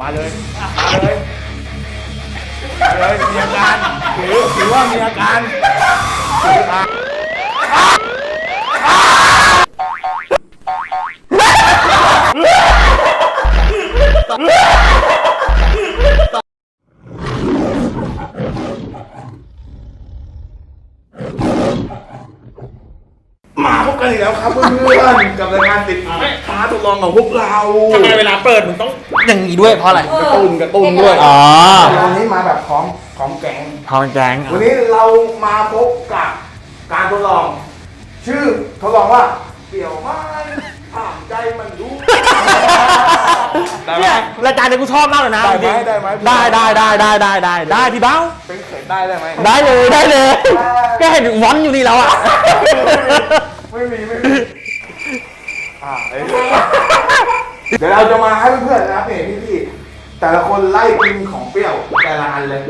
มาเลย มาเลย มาเลย มีอาการถือถือว่ามีอาการถืออามาพบ กันอีกแล้วครับเพื่อนๆกับรายการติดท้าทดลองของพวกเราทำไมเวลาเปิดมึงต้องอย่างนี้ด้วยเพราะอะไรกระตุ้นกระตุ้นด้วยอ๋อวันนี้มาแบบพร้อมพร้อมแกงพองแจ้งวันนี้เรามาพบกับการทดลอง ชื่อทดลองว่าเปี่ยวไม้ถามใจมันรู้ได้ไหมเนี่ยรายการนี้กูชอบมากเลยนะได้ไหมจริงๆได้ไหมได้ได้ได้ได้ได้ได้ได้พี่เบ้าเป็นเขยได้ได้ไหมได้เลยได้เลย ก็เห็นวอนอยู่นี่แล้วอะ ไม่มีไม่มีอ่าเอ้ยเดี๋ยวเราจะมาให้เพื่อนๆนะครับเนี่ยพี่ๆแต่ละคนไล่กินของเปรี้ยวแต่ละอันเลย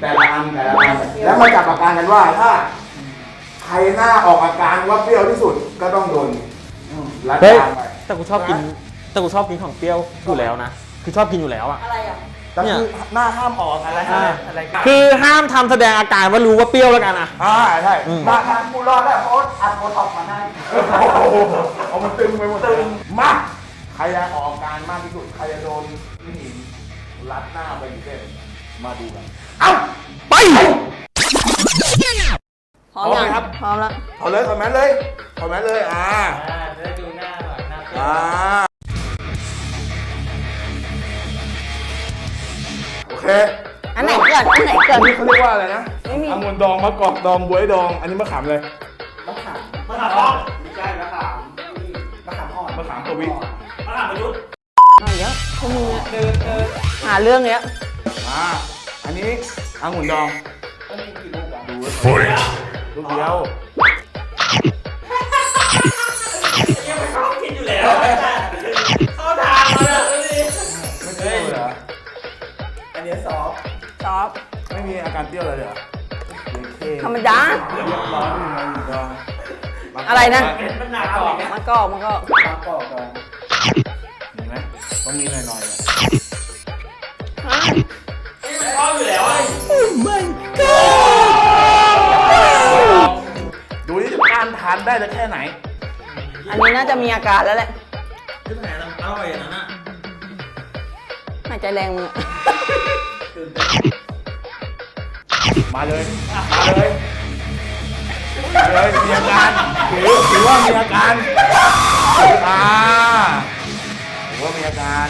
แต่ละอันแต่ละอันแล้วมาจับอาการกันว่าถ้าใครหน้าออกอาการว่าเปรี้ยวที่สุดก็ต้องโดนรัดเฮ้ย ตามไปแต่กูชอบกิน แต่กูชอบกินของเปรี้ยวอยู่แล้วนะ คือชอบกินอยู่แล้วอะ อะไรอะ แต่คือหน้าห้ามออกอาการอะไรอ่าอะไรกันคือห้ามทำแสดงอาการว่ารู้ว่าเปรี้ยวแล้วกันอะ อ่าใช่อืม หน้าทางกูรอดแล้วโค้ดอัดโค้ดออกมาให้เอามันตึงไปหมดตึงมาใครจะออกอาการมากที่สุดใครจะโดนพี่หินรัดหน้าไปอีกเส้นมาดูกัน เอ้า ไป พร้อมพร้อมยังไหมครับ พร้อมแล้วถอดเลยถอดแมสเลยถอดแมสเลยอ่าจะได้ดูหน้าหน่อยหน้าอ่า เคอันไหนเกิดอันไหนเกิอัดนนี้เขาเรียกว่าอะไรนะไม่มี องุ่นดองมะกอกดองบวยดอง อันนี้มะขามเลยมะขามมะขามอ่อนไม่ใช่มะขามมะขามอ่อนมะขามปวีมะขามประยุทธ์เอาเยอะพวกมึงเนี่ยหาเรื่องเนี้ยมาอันนี้องุ่นดองดูลูกเดียว ยังไม่เข้ากินอยู่แล้วเข้ ซอฟไม่มีอาการเปรี้ยวเลยเหรอโอเคธรรมดา เรียบร้อยองุ่นดองอะไรนะ มันหนักกว่ามันก็มันก็มะกอกดองมีไหมต้องมีหน่อยๆอะฮะมันชอบอยู่แล้วไอ้ดูที่จะการทานได้จะแค่ไหน อันนี้น่าจะมีอาการแล้วแหละที่ไหนน้ำอร่อยอย่างนั้นอะหายใจแรงมึงอะ มาเลย มาเลย มาเลยมีอาการถือถือว่ามีอาการถืออ่าถือว่ามีอาการ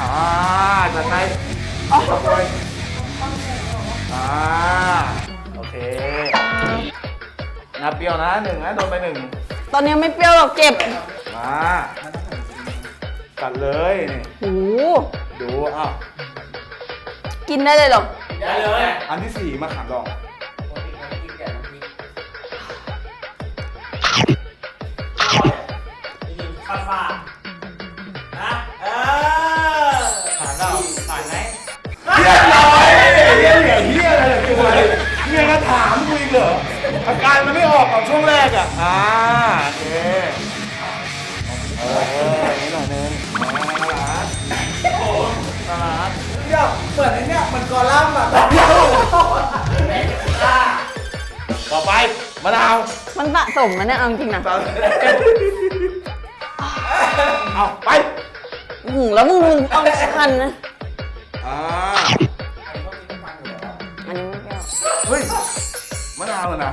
อ่าจัดไปจัดไปอ่าโอเคนับเปรี้ยวนะหนึ่งนะโดนไปหนึ่งตอนนี้ไม่เปรี้ยวหรอกเจ็บ มากัดเลยนี่โอ้โหดูอ้าว กินได้เลยเหรอ ได้เลยอันที่สี่มะขามดองฟาดฟาดนะเออผ่านเราผ่านไหมเรียบร้อยเรียบเหลี่ยเฮียอะไรเนี่ยตัวอะไรเนี่ยก็ถามกูอีกเหรออาการมันไม่ออกกับช่วงแรกอะ อ่าโอเค มือนไอ้เนี่ยมันกอลัมน์แบบต่อไปมะนาวมันสะสมนะเนี่ยเอาจริงๆนะเอาไปอื้อหือแล้วมึงมึงเอาคันนะอ่าอันนี้ไม่เปรี้ยวเฮ้ยมะนาวเหรอนะ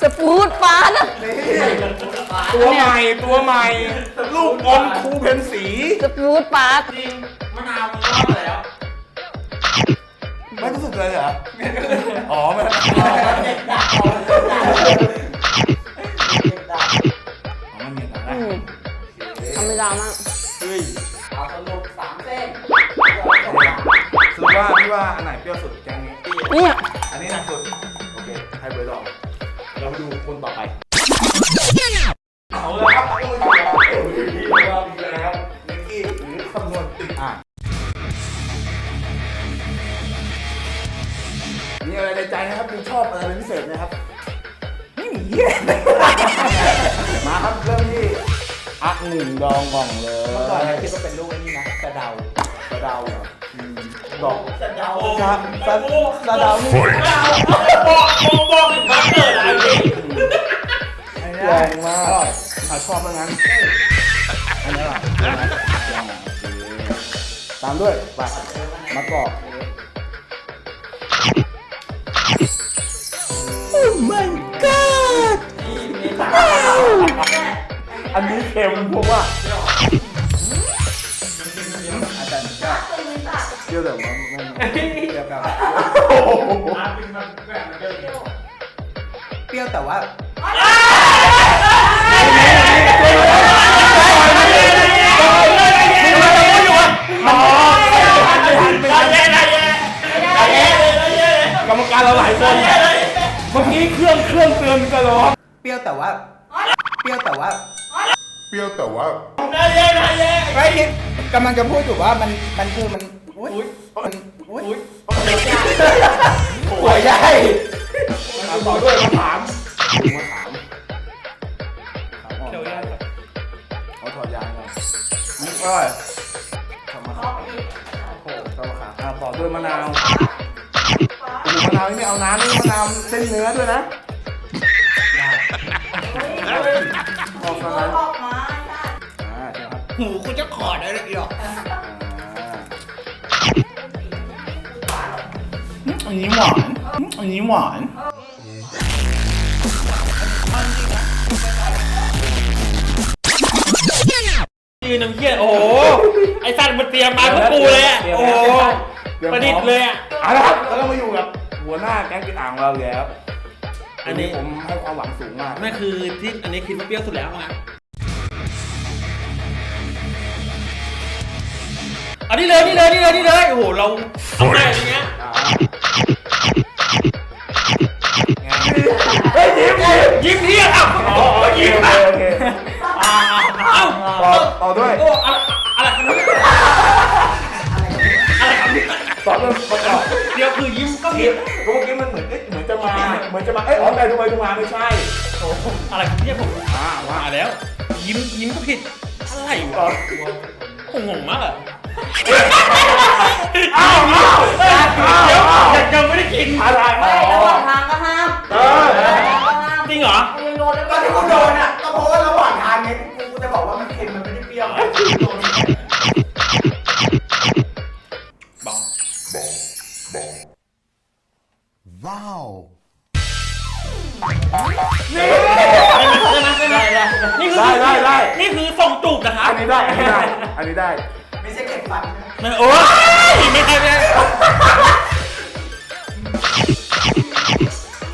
สปูดฟ้านะตัวใหม่ตัวใหม่ ลูกอมครูเพนสีสปูดฟ้าจริงมะนาวมันชอบแล้วไม่ รู้สึกเลยเหรอ อ๋อไม่เด็กดักเอาเด็กดักเด็กดักอ๋อไม่มีอะไรอืนะมธรรมดามากเฮ้ยเอาสรุปสามเส้นคือว่าพี่ว่าอันไหนเปรี้ยวสุดแกงนี้ เนี่ยอันนี้หนักสุด โอเค ให้เบอร์ดองเราไปดูคนต่อไป ดอกกระเดากระกระกระเดานี่บอกบอกบอกถึงบ้านเกิดอะไรพี่แรงมากขาชอบแล้วงั้นอันนี้ล่ะตามด้วยไปมะกอกอันนี้เค็มเพราะว่า เชื่อแต่ว่าไม่เปรี้ยวกับเปรี้ยวแต่ว่ากรรมการเราหลายคนเมื่อกี้เครื่องเครื่องเตือนก็ร้องเปรี้ยวแต่ว่าเปรี้ยวแต่ว่าเปรี้ยวแต่ว่าไม่คิดกำลังจะพูดอยู่ว่ามันมันคือมันอุ้ยมัน มะนาวโอ้โหมะนาวนี่ไม่เอาน้ำนี่มะนาวเส้นเนื้อด้วยนะออกมานั้นอ่าใช่ครับหูกูจะขอดอะไรอีกหรออ่าอันนี้หวานอันนี้หวานยืนน้ำเชี่ยโอ้โหไอสัตว์มันเตรียมมาเพื่อกูเลยอะโอ้โห ประดิษฐ์เลยอะ เอาละครับแล้วก็มาอยู่กับหัวหน้าแก๊งกินอ่างของเราอีกแล้วอันนี้ผมให้ความหวังสูงมาก นั่นคือที่อันนี้คิดว่าเปรี้ยวสุดแล้วนะอันนี้เลยนี่เลยนี่เลยนี่เลยโอ้โหเราเอาได้อย่างเงี้ยอ่าเฮ้ยยิ้มยิ้มยิ้มเที่ยงอะอ๋อโอเคยิ้มโออะเคโอเค อ่าเอ้าต่อต่อด้วย โอ้อะไร ต่อด้วยประกอบเดี๋ยวคือยิ้มก็ผิดเมื่อกี้มันเหมือนเอ๊ะเหมือนจะมาเหมือนจะมาเอ้ยอ๋อแต่ดูไปดูมาไม่ใช่โอ้โหอะไรครับเนี่ยผมอ่าว่ามาแล้ว ยิ้มยิ้มก็ผิดอะไรต่อวะผมงงมากอะอ้าวอ้าวอ้าวเดี๋ยวอ้าวยังยังไม่ได้ ได้อันนี้ได้ ไม่ใช่เก็บฟันนะไม่โอ้ยไม่ใช่ไม่ใช่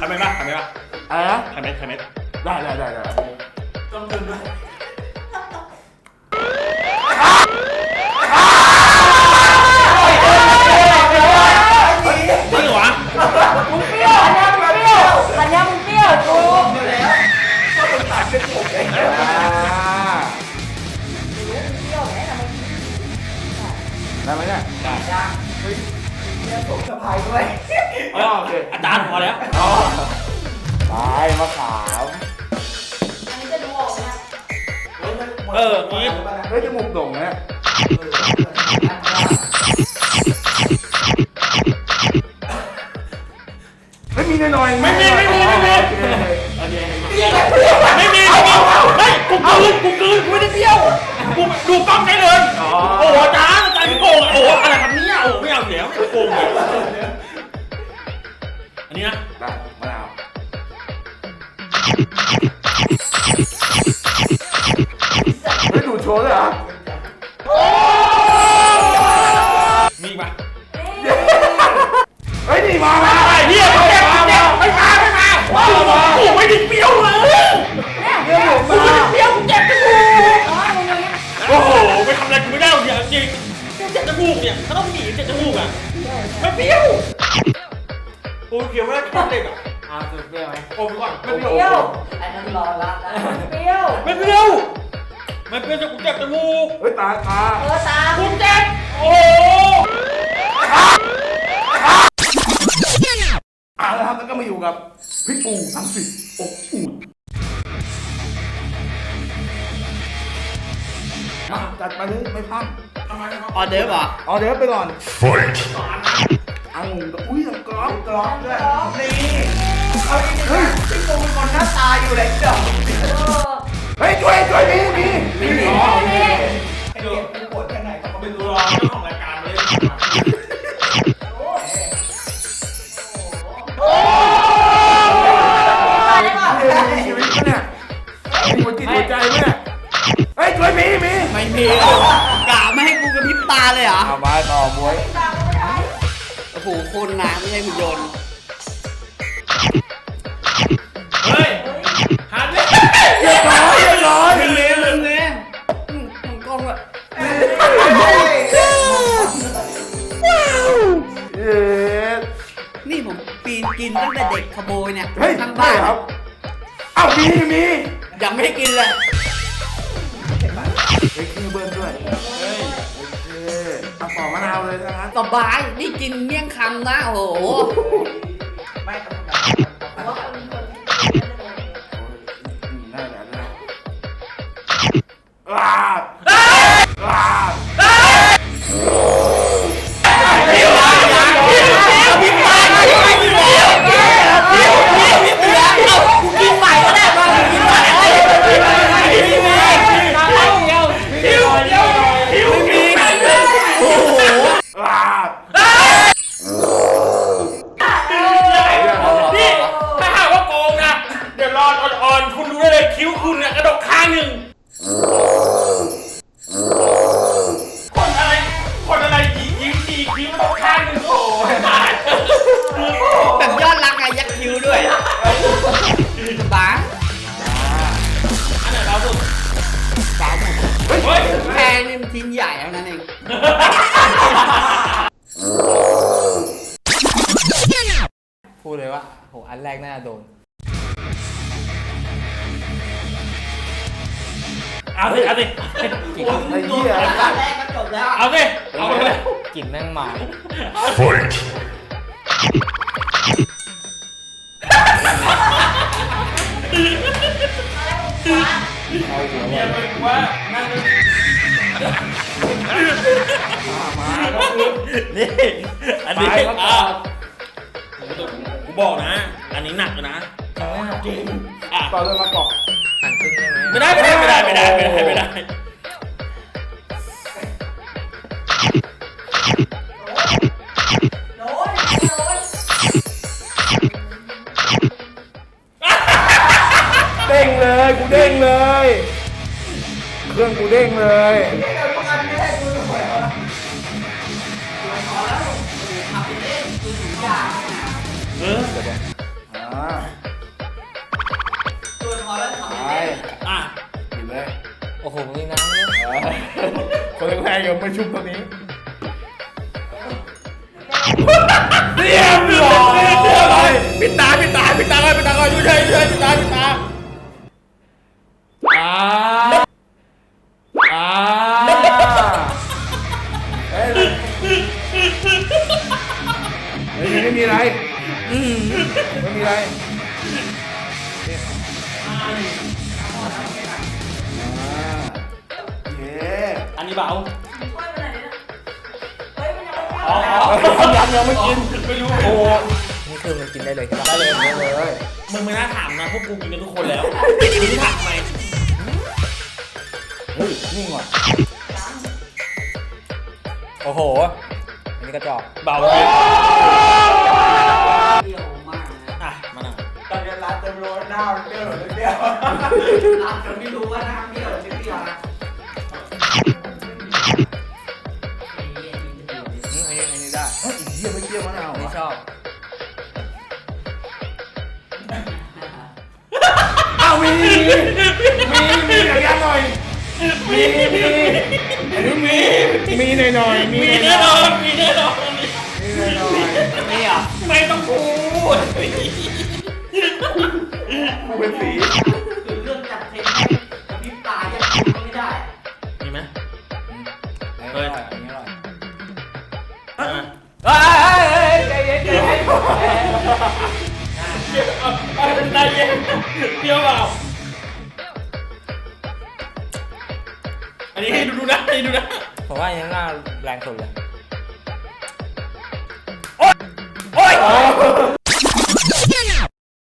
ทำไมบ้างทำไมบ้างอะไรนะทำไมทำไมได้ได้ได้ได้ หน่อยๆไม่มีไม่มีไม่มีไม่มีไม่มีเฮ้ยกูกลืนกูกลืนกูไม่ได้เปรี้ยวกูดูกล้องได้เลย โอ้โหจารย์อาจ้ารย์โกงโอ้โหอะไรครับเนี่ยโอ้ไม่เอาเดี๋ยวไม่เอาโกงเลยอันนี้นะได้มะนาวไม่ดูโชว์เลยเหรอมีอีกปะเฮ้ยนี่มามาไอ้เหี้ย มาว้าวกูไม่ได้เปรี้ยวเลยเรื่องผมกูไม่ได้เปรี้ยวกูเจ็บจมูกอ๋อมึงอย่างเงี้ยโอ้โหไปทำอะไรกูไม่ได้หรอกเนี่ยจริงเจ็บจมูกเนี่ยเขาต้องหนีเจ็บจมูกอะไม่เปรี้ยวโอ้ยเขียวไม่ได้กินเลยอะอาสุดเปรี้ยวไหมโอ้ยก่อนไม่เปเปรี้ยวรี้ยวอันนั้นรอรับนะเปรี้ยว ไม่เปรี้ยวไม่เปรี้ยวจะกูเจ็บจมูกเฮ้ยตาตาเออตามกูเจ็บโอ้โห มาอยู่กับพี่ปูอังสิอบอูดมาจัดไปเลยไม่พังทำไมครับออเดอร์ฟเหรอเอาเดี๋ยวไปก่อน Fight! เอาอุ้ยกรอบกรอบด้วยนี่เอาจริงๆนะพี่ตูนคนหน้าตาอยู่เลยเดี๋ยวเฮ้ยช่วยช่วยมีมี ไม่มีกะไม่ให้กูกระพริบตาเลยเหรอเอามาต่อบวยโอ้โหคนนะไม่ใช่หุ่นยนต์เฮ้ยหันเลยเรียบร้อยเรียบร้อยหนึ่งเลยหนึ่งเลยอืมของกล้องอะเย้นี่ผมปีนกินตั้งแต่เด็กขโมยเนี่ยเฮ้ยทั้งใช่บ้านครับ เอ้ามีมียังไม่ได้กินเลย มะนาวเลยนะงั้นสบายนี่กินเมี่ยงคำนะโอ้โหไม่ต้องได้แล้วได้ว้า แรกน่าจะโดน เอาสิเอาสิกลิ่นไอ้เหี้ยแรกก็จบแล้วเอาสิเอาไปเลยกลิ่นแม่งมา Fight! อย่าไปกลัว่านั่นนี่อันนี้อะ กูบอกนะ อันนี้หนักนะจริงอะต่อเลยมาเกาะหั่นครึ่งได้ไหมไม่ได้ไม่ได้ไม่ได้ไม่ได้ไม่ได้ไม่ได้โดนโดนเด้งเลยกูเด้งเลย เครื่องกูเด้งเลย คนแรกๆยังไม่ชุบตัวนี้เรียบร้อยเรียบร้อยปิดตาปิดตาปิดตาก่อนปิดตาก่อนอยู่เฉยอยู่เฉยปิดตาปิดตา กกูกินกันทุกคนแล้วมึงถามทำไมเฮ้ยนิ่งว่ะโอ้โห อันนี้กระจอกเบาเลยเดียวมากนะอะมานั่งตอนนี้ร้านเต็มโรยหน้าเดียวเดียวร้านจนไม่รู้ว่าน้ำเดียวหรือเปล่านะอืมอันนี้อันนี้ได้เฮ้ยอีกเหี้ยไม่เกี่ยวมะนาวอันนี้อะชอบ มีมีมีมีอยหน่อยมีมีอันนี้มีมีหน่อยหน่อยมีมีหน่แน่อยนอนมีแน่นอนมีหน่อยหน่อยนี่อะไม่ต้องพูดกูเป็นสีคือเรื่องจัดเทรนให้กระพริบตายังคุมก็ไม่ได้ มีไหมอืมอันนี้อร่อยอันนี้อร่อยอะเฮ้ยเฮ้ยเฮ้ยใจเย็นใจเย็นเดี๋ยวเอาเอาใจเย็นเปรี้ยวเปล่า นนี้ให้ดูดูนะให้ดูนะผมว่ายังน่าแรงสุดเลยโอ้ย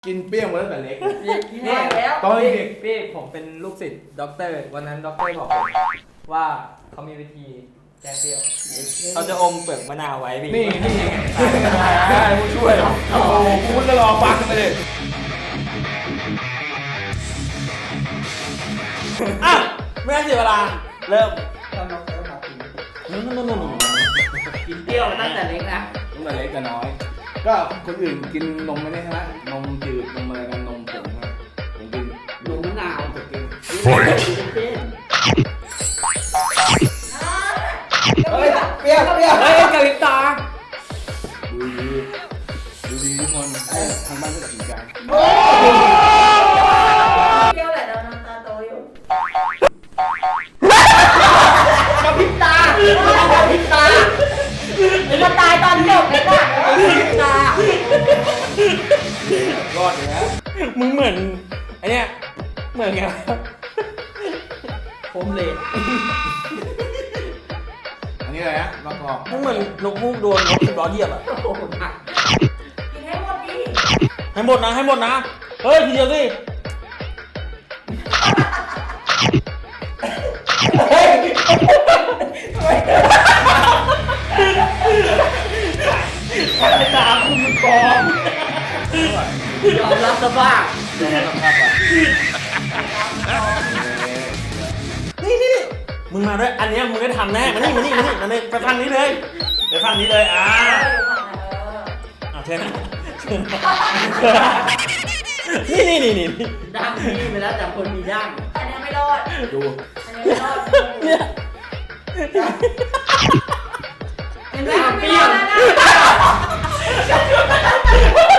กินเปรี้ยวมาตั้งแต่เล็กนี่แล้วตอนเด็ก พี่ผมเป็นลูกศิษย์ด็อกเตอร์ วันนั้นด็อกเตอร์บอกผมว่าเขามีวิธีแก้เปรี้ยวเขาจะอมเปลือกมะนาวไว้พี่นี่นี่ได้ผู้ช่วยโอ้โหกูก็รอฟังเลยอะไม่ให้เสียเวลา เริ่ม นู่นนู่นนู่นกินเปรี้ยวมาตั้งแต่เล็กนะตั้งแต่เล็กแต่น้อย ก็คนอื่นกินนมไม่ได้ใช่ไหมนมจืดนมอะไรกันนมผงอะผมกินนูมะนาวจะกินเฮ้ยเปรี้ยวเปรี้ยวเฮ้ยกะลิตาดูดีดูดีทุกคนทางบ้านก็ตัดสิน นนกสิบล้อเหยียบอะ โอ้โหหนักกินให้หมดดิให้หมดนะ ให้หมดนะ เฮ้ย ทีเดียวสิตาคุณมันกองยอมรับซะบ้างนี่นี่มึงมาด้วย อันเนี้ยมึงได้ทำแน่ มานี่ มานี่ มานี่มานี่ไปฟังนี้เลย ไปฟังนี้เลยอ่าอะเชิญนะเชิญนะนี่นี่นี่นี่นี่ดั้งนี่ไปแล้วแต่คนมีดั้งอันนี้ไม่รอด ดูอันนี้ไม่รอดเนี่ยเห็นไหมเปรี้ยวแล้วนะเปรี้ยว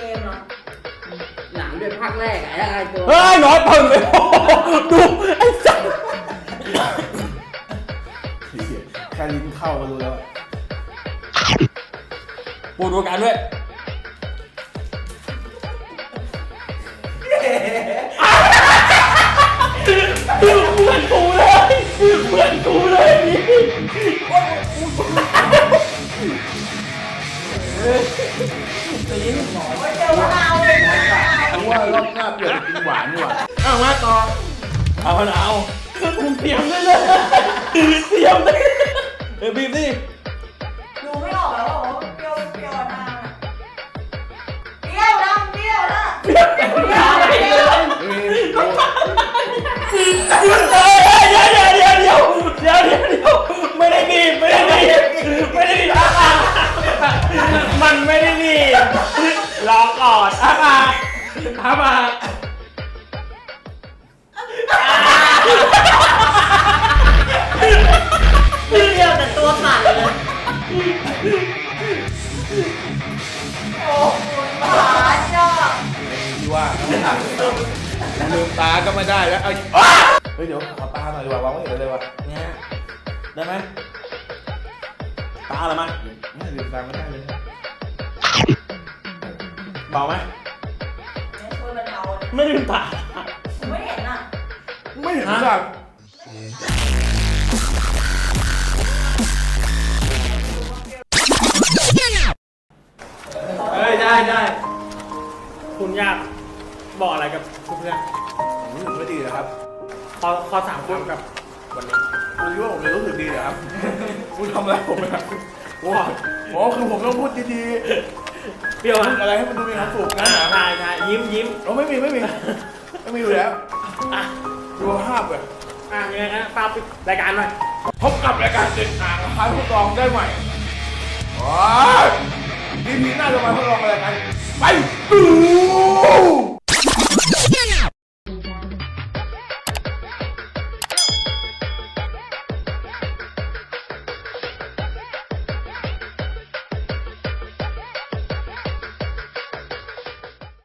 เกมเหรอหนังด้วยภาคแรกอะไอ้ตัวเฮ้ยน้อยเปิงเลยโอ้โหดูไอ้สัสแค่ลิ้นเข้าก็รู้แล้วปูดูการด้วยเหมือนกูเลยเหมือนกูเลยนี่โอ้ย เจอมะนาวเลยกูว่ารอบหน้าเปลี่ยนกินหวานดีกว่าเอามาต่อเอามะนาวมึงเตรียมได้เลยเตรียมได้เออบีบดิดูไม่ออกแล้วว่าเปรี้ยวเปรี้ยวมากเปรี้ยวนะเปรี้ยวนะเปรี้ยวเปรี้ยวเปรี้ยวนี่ดูเดี๋ยวเดี๋ยวเดี๋ยวเดี๋ยวเดี๋ยวเดี๋ยวเดี๋ยวไม่ได้บีบไม่ได้บีบไม่ได้บีบอะมันไม่ได้บีบ รอก่อนอะมาอะมาเรียวแต่ตัวสั่นเลยโอ้โหหวาจ้ะที่ว่าลืมตาก็ไม่ได้แล้ว เอาเฮ้ยเดี๋ยวขอตาหน่อยดีกว่าวางไว้เดี๋ยวเลยวะเนี่ยได้ไหมตาอะไรมั้ยไม่ลืมตาไม่ได้เลย เบาไหมเนี่ยช่วยบรรเทาเลยไม่ลืมตาผมไม่เห็นอะไม่เห็นสักเฮ้ยได้ได้คุณอยากบอกอะไรกับเพื่อนรู้สึกไม่ดีนะครับขอขอสามคนกับวันนี้คุณคิดว่าผมจะรู้สึกดีเหรอครับ คุณทำอะไรผมนะครับว้าอ๋อคือผมต้องพูดดี เปรี้ยวๆอะพูดอะไรให้มันดูมีความสุขนะใช่ใช่ยิ้มยิ้มเราไม่มีไม่มีไม่มีอยู่แล้วอะดูภาพเลยอะยังไงนะป้าปิดรายการหน่อยพบกับรายการเด็ดอ่างพายผู้กองได้ใหม่โอ้ยดีพีหน้าจะมาทดลองอะไรกันไป